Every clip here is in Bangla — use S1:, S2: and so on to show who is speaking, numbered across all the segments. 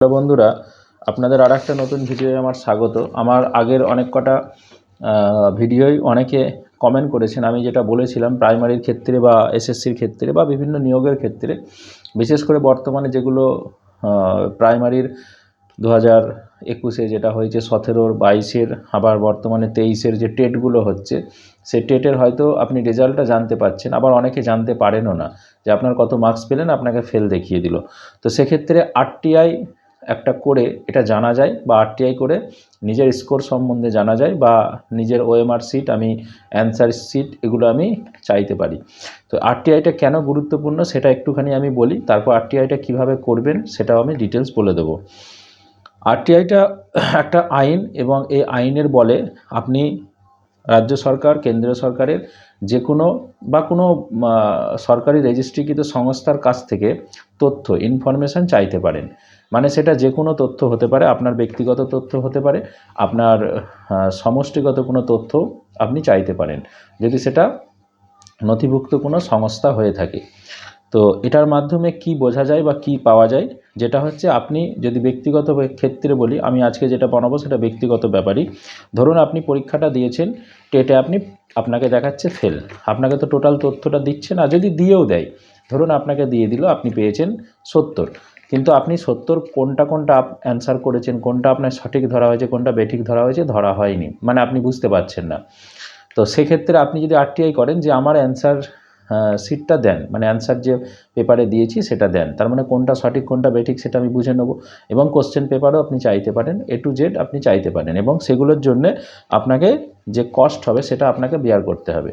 S1: হ্যালো বন্ধুরা, আপনাদের আর একটা নতুন ভিডিওয়ে আমার স্বাগত। আমার আগের অনেক কটা ভিডিওই অনেকে কমেন্ট করেছেন। আমি যেটা বলেছিলাম প্রাইমারির ক্ষেত্রে বা এসএসসির ক্ষেত্রে বা বিভিন্ন নিয়োগের ক্ষেত্রে। বিশেষ করে বর্তমানে যেগুলো প্রাইমারির দু হাজার একুশে যেটা হয়েছে, সতেরোর বাইশের, আবার বর্তমানে তেইশের যে টেটগুলো হচ্ছে, সেই টেটের হয়তো আপনি রেজাল্টটা জানতে পারছেন আবার অনেকে জানতে পারেনও না যে আপনার কত মার্কস পেলেন, আপনাকে ফেল দেখিয়ে দিল। তো সেক্ষেত্রে আরটিআই একটা করে এটা জানা যায় বা আরটিআই করে নিজের স্কোর সম্বন্ধে জানা যায় বা নিজের ওএমআর সিট আমি অ্যান্সার সিট এগুলো আমি চাইতে পারি। তো আরটিআইটা কেন গুরুত্বপূর্ণ সেটা একটুখানি আমি বলি, তারপর আরটিআইটা কীভাবে করবেন সেটাও আমি ডিটেলস বলে দেবো। আরটিআইটা একটা আইন এবং এই আইনের বলে আপনি রাজ্য সরকার, কেন্দ্রীয় সরকারের যে কোনো বা কোনো সরকারি রেজিস্ট্রিকৃত সংস্থার কাছ থেকে তথ্য ইনফরমেশান চাইতে পারেন। মানে সেটা যে কোনো তথ্য হতে পারে, আপনার ব্যক্তিগত তথ্য হতে পারে, আপনার সমষ্টিগত কোনো তথ্য আপনি চাইতে পারেন। যদি সেটা নথিভুক্ত কোনো সংস্থা হয়ে থাকে। তো এটার মাধ্যমে কি বোঝা যায় বা কি পাওয়া যায়? যেটা হচ্ছে আপনি যদি ব্যক্তিগত ক্ষেত্রে বলি, আমি আজকে যেটা বানাবো সেটা ব্যক্তিগত ব্যাপারই। ধরুন আপনি পরীক্ষাটা দিয়েছেন, টেটে আপনি, আপনাকে দেখাচ্ছে ফেল আপনাকে তো টোটাল তথ্যটা দিচ্ছে না, যদি দিয়েও দেয়। ধরুন আপনাকে দিয়ে দিল, আপনি পেয়েছেন সত্তর। কিন্তু আপনি সত্তর কোনটা কোনটা অ্যান্সার করেছেন, কোনটা আপনার সঠিক ধরা হয়েছে, কোনটা বেঠিক ধরা হয়েছে, ধরা হয়নি। মানে আপনি বুঝতে পারছেন না। তো সেক্ষেত্রে আপনি যদি আরটিআই করেন যে আমার অ্যান্সার সিটটা দেন। মানে অ্যান্সার যে পেপারে দিয়েছি সেটা দেন। তার মানে কোনটা সঠিক, কোনটা বেঠিক সেটা আমি বুঝে নেব। এবং কোশ্চেন পেপারও আপনি চাইতে পারেন এ টু জেড আপনি চাইতে পারেন। এবং সেগুলোর জন্যে আপনাকে যে কস্ট হবে সেটা আপনাকে বেয়ার করতে হবে।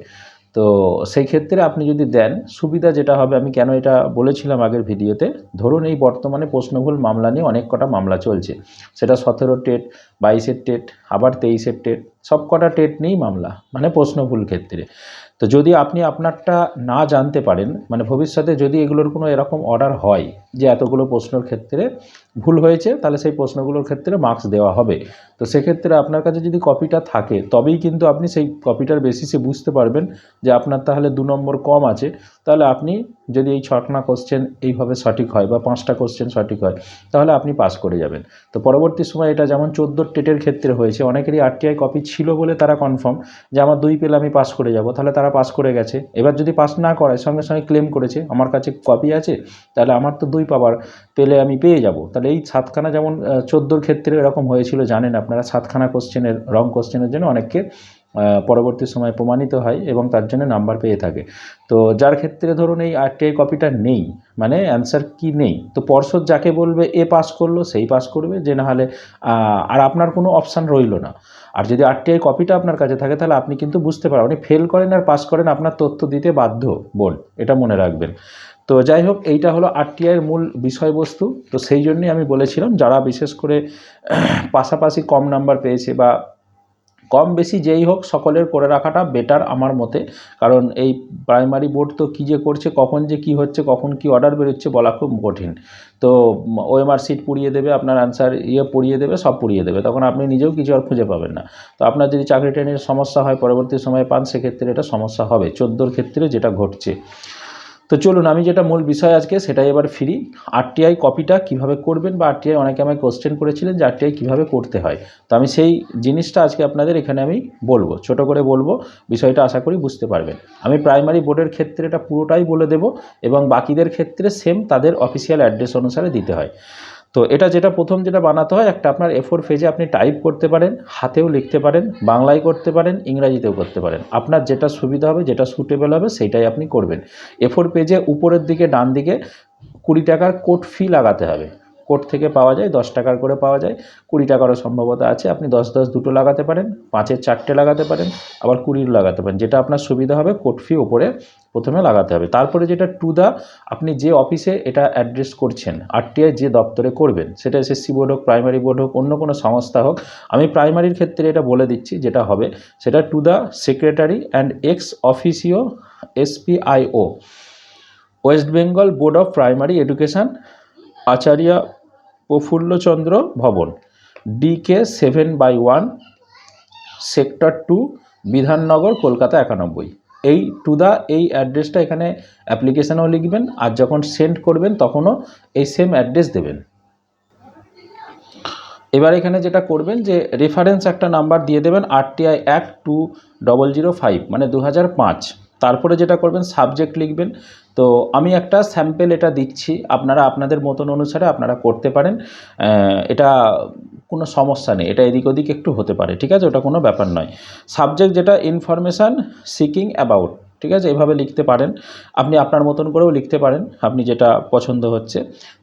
S1: তো সেই ক্ষেত্রে আপনি যদি দেন, সুবিধা যেটা হবে, আমি কেন এটা বলেছিলাম আগের ভিডিওতে, ধরুন এই বর্তমানে প্রশ্নভুল মামলা নিয়ে অনেক কটা মামলা চলছে। সেটা সতেরো টেট, বাইশের টেট, আবার তেইশের টেট, সব কটা টেট নিয়েই মামলা মানে প্রশ্নভুল ক্ষেত্রে। তো যদি আপনি আপনারটা না জানতে পারেন মানে ভবিষ্যতে যদি এগুলোর কোনো এরকম অর্ডার হয় যে এতগুলো প্রশ্নের ক্ষেত্রে ভুল হয়েছে, তাহলে সেই প্রশ্নগুলোর ক্ষেত্রে মার্কস দেওয়া হবে। তো সেক্ষেত্রে আপনার কাছে যদি কপিটা থাকে, তবেই কিন্তু আপনি সেই কপিটার বেসিসে বুঝতে পারবেন যে আপনার তাহলে দু নম্বর কম আছে। তাহলে আপনি যদি এই ছটনা কোশ্চেন এইভাবে সঠিক হয় বা পাঁচটা কোশ্চেন সঠিক হয়, তাহলে আপনি পাস করে যাবেন। তো পরবর্তী সময় এটা যেমন চোদ্দোর টেটের ক্ষেত্রে হয়েছে, অনেকেরই আরটিআই কপি ছিল বলে তারা কনফার্ম যে আমার দুই পেলে আমি পাস করে যাব, তাহলে তারা পাস করে গেছে। এবার যদি পাস না করায়, সঙ্গে সঙ্গে ক্লেম করেছে, আমার কাছে কপি আছে, তাহলে আমার তো দুই পাবার পেলে আমি পেয়ে যাব। তাহলে এই সাতখানা যেমন চোদ্দোর ক্ষেত্রে এরকম হয়েছিল, জানেন আপনারা, সাতখানা কোশ্চেনের রং কোশ্চেনের জন্য অনেককে পরবর্তী সময় প্রমাণিত হয় এবং তার জন্য নাম্বার পেয়ে থাকে। তো যার ক্ষেত্রে ধরুন এই আরটিআই কপিটা নেই মানে অ্যান্সার কি নেই? তো পর্ষদ যাকে বলবে, এ পাস করল, সেই পাস করবে, যে না হলে আর আপনার কোনো অপশান রইল না। আর যদি আরটিআই কপিটা আপনার কাছে থাকে, তাহলে আপনি কিন্তু বুঝতে পারবেন আপনি ফেল করেন আর পাস করেন, আপনার তথ্য দিতে বাধ্য বোর্ড এটা মনে রাখবেন। তো যাই হোক, এইটা হলো আরটিআইয়ের মূল বিষয়বস্তু। তো সেই জন্যই আমি বলেছিলাম, যারা বিশেষ করে পাশাপাশি কম নাম্বার পেয়েছে বা কম বেশি যেই হোক সকলের করে রাখাটা বেটার আমার মতে। কারণ এই প্রাইমারি বোর্ড তো কী যে করছে, কখন যে কি হচ্ছে, কখন কি অর্ডার বেরোচ্ছে বলা খুব কঠিন। তো ওএমআর সিট পুড়িয়ে দেবে, আপনার অ্যান্সার ইয়ে পুড়িয়ে দেবে, সব পুড়িয়ে দেবে। তখন আপনি নিজেও কিছু আর খুঁজে পাবেন না। তো আপনার যদি চাকরি ট্রেনের সমস্যা হয়, পরবর্তী সময়ে পান, সেক্ষেত্রে এটা সমস্যা হবে। চোদ্দোর ক্ষেত্রে যেটা ঘটছে। তো চলুন, আমি যেটা মূল বিষয় আজকে, সেটাই এবার ফিরি। আরটিআই কপিটা কীভাবে করবেন বা আরটিআই অনেকে আমায় কোশ্চেন করেছিলেন যে আরটিআই কীভাবে করতে হয়। তো আমি সেই জিনিসটা আজকে আপনাদের এখানে আমি বলব, ছোট করে বলব। বিষয়টা আশা করি বুঝতে পারবেন। আমি প্রাইমারি বোর্ডের ক্ষেত্রে এটা পুরোটাই বলে দেব এবং বাকিদের ক্ষেত্রে সেম তাদের অফিসিয়াল অ্যাড্রেস অনুসারে দিতে হয়। তো এটা যেটা প্রথম যেটা বানাতে হয়, একটা আপনার এফোর ফেজে আপনি টাইপ করতে পারেন, হাতেও লিখতে পারেন, বাংলায় করতে পারেন, ইংরাজিতেও করতে পারেন। আপনার যেটা সুবিধা হবে, যেটা সুটেবল হবে, সেটাই আপনি করবেন। এফোর পেজে উপরের দিকে ডান দিকে কুড়ি টাকার কোট ফি লাগাতে হবে। কোট থেকে পাওয়া যায়, দশ টাকার করে পাওয়া যায়। কুড়ি টাকারও সম্ভবতা আছে, আপনি দশ দশ দুটো লাগাতে পারেন, পাঁচের চারটে লাগাতে পারেন, আবার কুড়ির লাগাতে পারেন। যেটা আপনার সুবিধা হবে কোট ফি ওপরে প্রথমে লাগাতে হবে। তারপরে যেটা টু দা, আপনি যে অফিসে এটা অ্যাড্রেস করছেন, আরটিআই যে দপ্তরে করবেন, সেটা এসএসসি বোর্ড হোক, প্রাইমারি বোর্ড হোক, অন্য কোনো সংস্থা হোক, আমি প্রাইমারির ক্ষেত্রে এটা বলে দিচ্ছি, যেটা হবে, সেটা to the secretary and ex officio, SPIO, West Bengal Board of Primary Education, Acharya Prafullachandra Bhavan. DK seven by one sector two Bidhannagar, Kolkata একানব্বই। এই টু দা এই অ্যাড্রেসটা এখানে অ্যাপ্লিকেশনেও লিখবেন, আর যখন সেন্ড করবেন, তখনও এই সেম অ্যাড্রেস দেবেন। এবার এখানে যেটা করবেন যে রেফারেন্স একটা নাম্বার দিয়ে দেবেন আরটিআই এক টু ডবল জিরো ফাইভ মানে দু হাজার পাঁচ। তারপরে যেটা করবেন সাবজেক্ট লিখবেন। তো আমি একটা স্যাম্পেল এটা দিচ্ছি, আপনারা আপনাদের মতন অনুসারে আপনারা করতে পারেন। এটা কোনো সমস্যা নেই, এটা এদিক ওদিক একটু হতে পারে, ঠিক আছে? ওটা কোনো ব্যাপার নয়। সাবজেক্ট যেটা ইনফরমেশান সিকিং অ্যাবাউট ঠিক আছে? এভাবে লিখতে পারেন। আপনি আপনার মতন করেও লিখতে পারেন, আপনি যেটা পছন্দ হচ্ছে।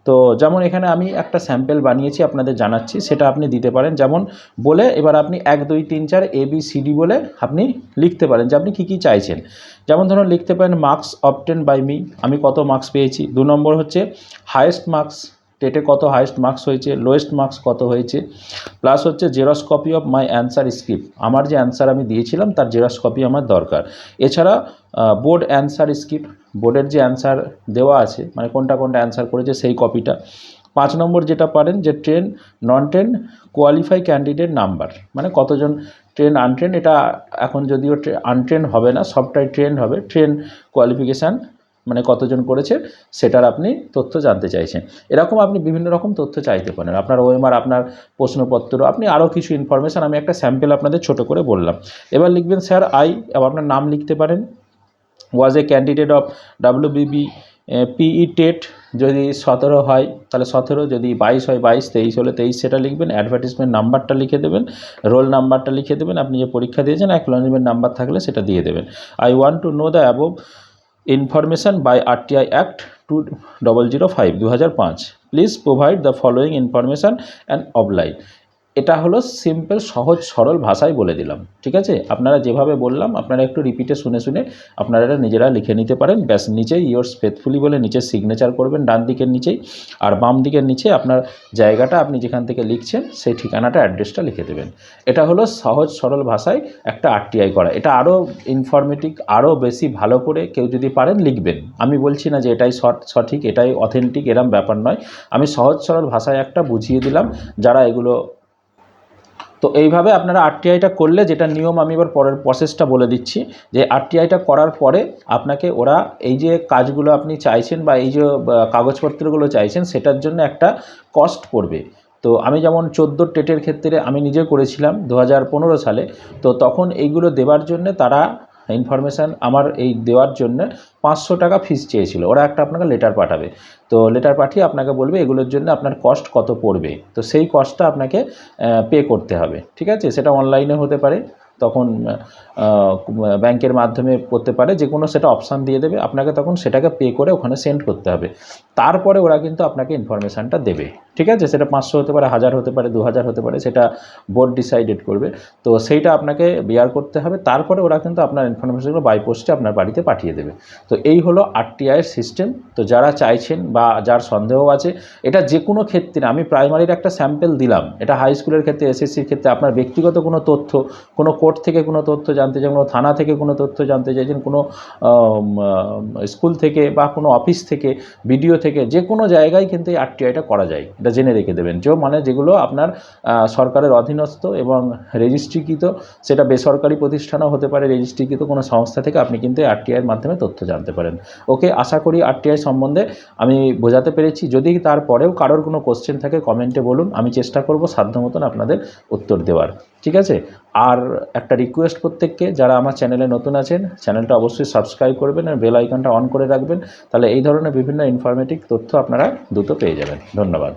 S1: তো যেমন এখানে আমি একটা স্যাম্পেল বানিয়েছি, আপনাদের জানাচ্ছি, সেটা আপনি দিতে পারেন। যেমন বলে এবার আপনি এক, দুই, তিন, চার এ বি সি ডি বলে আপনি লিখতে পারেন যে আপনি কী কী চাইছেন। যেমন ধরুন লিখতে পারেন মার্কস অবটেন বাই মি আমি কত মার্কস পেয়েছি? দু নম্বর হচ্ছে হায়েস্ট মার্কস টেটে কত হায়েস্ট মার্কস হয়েছে? লোয়েস্ট মার্কস কত হয়েছে? প্লাস হচ্ছে xerox copy of my answer script আমার যে অ্যান্সার আমি দিয়েছিলাম, তার জেরক্স কপি আমার দরকার। এছাড়া বোর্ড অ্যান্সার স্ক্রিপ্ট বোর্ডের যে অ্যান্সার দেওয়া আছে মানে কোনটা কোনটা অ্যান্সার করেছে সেই কপিটা পাঁচ নম্বর যেটা পারেন, যে train non train qualify candidate number মানে কতজন ট্রেন আনট্রেন এটা এখন যদিও আনট্রেন হবে না, সবটাই ট্রেন হবে। ট্রেন কোয়ালিফিকেশান মানে কতজন করেছে সেটার আপনি তথ্য জানতে চাইছেন। এরকম আপনি বিভিন্ন রকম তথ্য চাইতে পারেন। আপনার ওএমআর, আপনার প্রশ্নপত্র, আপনি আরও কিছু ইনফরমেশান আমি একটা স্যাম্পেল আপনাদের ছোট করে বললাম। এবার লিখবেন, স্যার আই আপনার নাম লিখতে পারেন। Was a candidate of WBB PE TET যদি সতেরো হয়, তাহলে সতেরো, যদি বাইশ হয়, বাইশ, তেইশ হলে তেইশ, সেটা লিখবেন অ্যাডভার্টিসমেন্ট নাম্বারটা লিখে দেবেন রোল নাম্বারটা লিখে দেবেন, আপনি যে পরীক্ষা দিয়েছেন অ্যাকনোলেজমেন্ট নাম্বার থাকলে সেটা দিয়ে দেবেন। I want to know the above information by RTI act two double zero five দু হাজার পাঁচ। Please provide the following information and oblige এটা হলো সিম্পল সহজ, সরল ভাষায় বলে দিলাম, ঠিক আছে? আপনারা যেভাবে বললাম, আপনারা একটু রিপিটে শুনে শুনে আপনারা এটা নিজেরা লিখে নিতে পারেন। ব্যাস নিচে ইয়োর্স ফেথফুলি বলে নিচে সিগনেচার করবেন, ডান দিকের নিচেই। আর বাম দিকের নিচে আপনার জায়গাটা আপনি যেখান থেকে লিখছেন, সেই ঠিকানাটা অ্যাড্রেসটা লিখে দেবেন। এটা হলো সহজ, সরল ভাষায় একটা আরটিআই করা। এটা আরও ইনফরমেটিভ আরও বেশি ভালো করে কেউ যদি পারেন লিখবেন। আমি বলছি না যে এটাই সঠিক, এটাই অথেন্টিক এরম ব্যাপার নয়। আমি সহজ, সরল ভাষায় একটা বুঝিয়ে দিলাম। যারা এগুলো তো এইভাবে আপনারা আরটিআইটা করলে যেটা নিয়ম আমি এবার পরের প্রসেসটা বলে দিচ্ছি, যে আরটিআইটা করার পরে আপনাকে ওরা এই যে কাজগুলো আপনি চাইছেন বা এই যে কাগজপত্রগুলো চাইছেন, সেটার জন্য একটা কস্ট পড়বে। তো আমি যেমন চোদ্দ টেটের ক্ষেত্রে আমি নিজে করেছিলাম দু হাজার পনেরো সালে, তো তখন এইগুলো দেবার জন্য তারা ইনফরমেশান আমার এই দেওয়ার জন্য পাঁচশো টাকা ফিস চেয়েছিল। ওরা একটা আপনাকে লেটার পাঠাবে। তো লেটার পাঠিয়ে আপনাকে বলবে, এগুলোর জন্য আপনার কস্ট কত পড়বে? তো সেই কস্টটা আপনাকে পে করতে হবে। ঠিক আছে? সেটা অনলাইনে হতে পারে, তখন ব্যাংকের মাধ্যমে করতে পারে যে কোনো সেটা অপশান দিয়ে দেবে। আপনাকে তখন সেটাকে পে করে ওখানে সেন্ড করতে হবে। তারপরে ওরা কিন্তু আপনাকে ইনফরমেশানটা দেবে। ঠিক আছে? সেটা পাঁচশো হতে পারে, হাজার হতে পারে দু হাজার হতে পারে, সেটা বোর্ড ডিসাইডেড করবে। তো সেইটা আপনাকে বিয়ার করতে হবে। তারপরে ওরা কিন্তু আপনার ইনফরমেশনগুলো বাই পোস্টে আপনার বাড়িতে পাঠিয়ে দেবে। তো এই হলো আরটিআইয়ের সিস্টেম তো যারা চাইছেন বা যার সন্দেহ আছে, এটা যে কোনো ক্ষেত্রে আমি প্রাইমারির একটা স্যাম্পেল দিলাম। এটা হাই স্কুলের ক্ষেত্রে এসএসসির ক্ষেত্রে আপনার ব্যক্তিগত কোনো তথ্য, কোনো কোর্ট থেকে কোনো তথ্য জানতে চান কোনো থানা থেকে কোনো তথ্য জানতে চাইছেন, কোনো স্কুল থেকে বা কোনো অফিস থেকে বিডিও থেকে যে কোনো জায়গায় কিন্তু এই আরটিআইটা করা যায়। এটা জেনে রেখে দেবেন। যে মানে যেগুলো আপনার সরকারের অধীনস্থ এবং রেজিস্ট্রিকৃত, সেটা বেসরকারি প্রতিষ্ঠানও হতে পারে, রেজিস্ট্রিকৃত কোনো সংস্থা থেকে আপনি কিন্তু আরটিআইয়ের মাধ্যমে তথ্য জানতে পারেন। ওকে, আশা করি আরটিআই সম্বন্ধে আমি বোঝাতে পেরেছি। যদি তারপরেও কারোর কোনো কোশ্চেন থাকে কমেন্টে বলুন। আমি চেষ্টা করব সাধ্য মতন আপনাদের উত্তর দেওয়ার। ঠিক আছে? আর একটা রিকোয়েস্ট প্রত্যেককে, যারা আমার চ্যানেলে নতুন আছেন চ্যানেলটা অবশ্যই সাবস্ক্রাইব করবেন আর বেল আইকনটা অন করে রাখবেন। তাহলে এই ধরনের বিভিন্ন ইনফরমেটিভ তথ্য আপনারা দ্রুত পেয়ে যাবেন। ধন্যবাদ।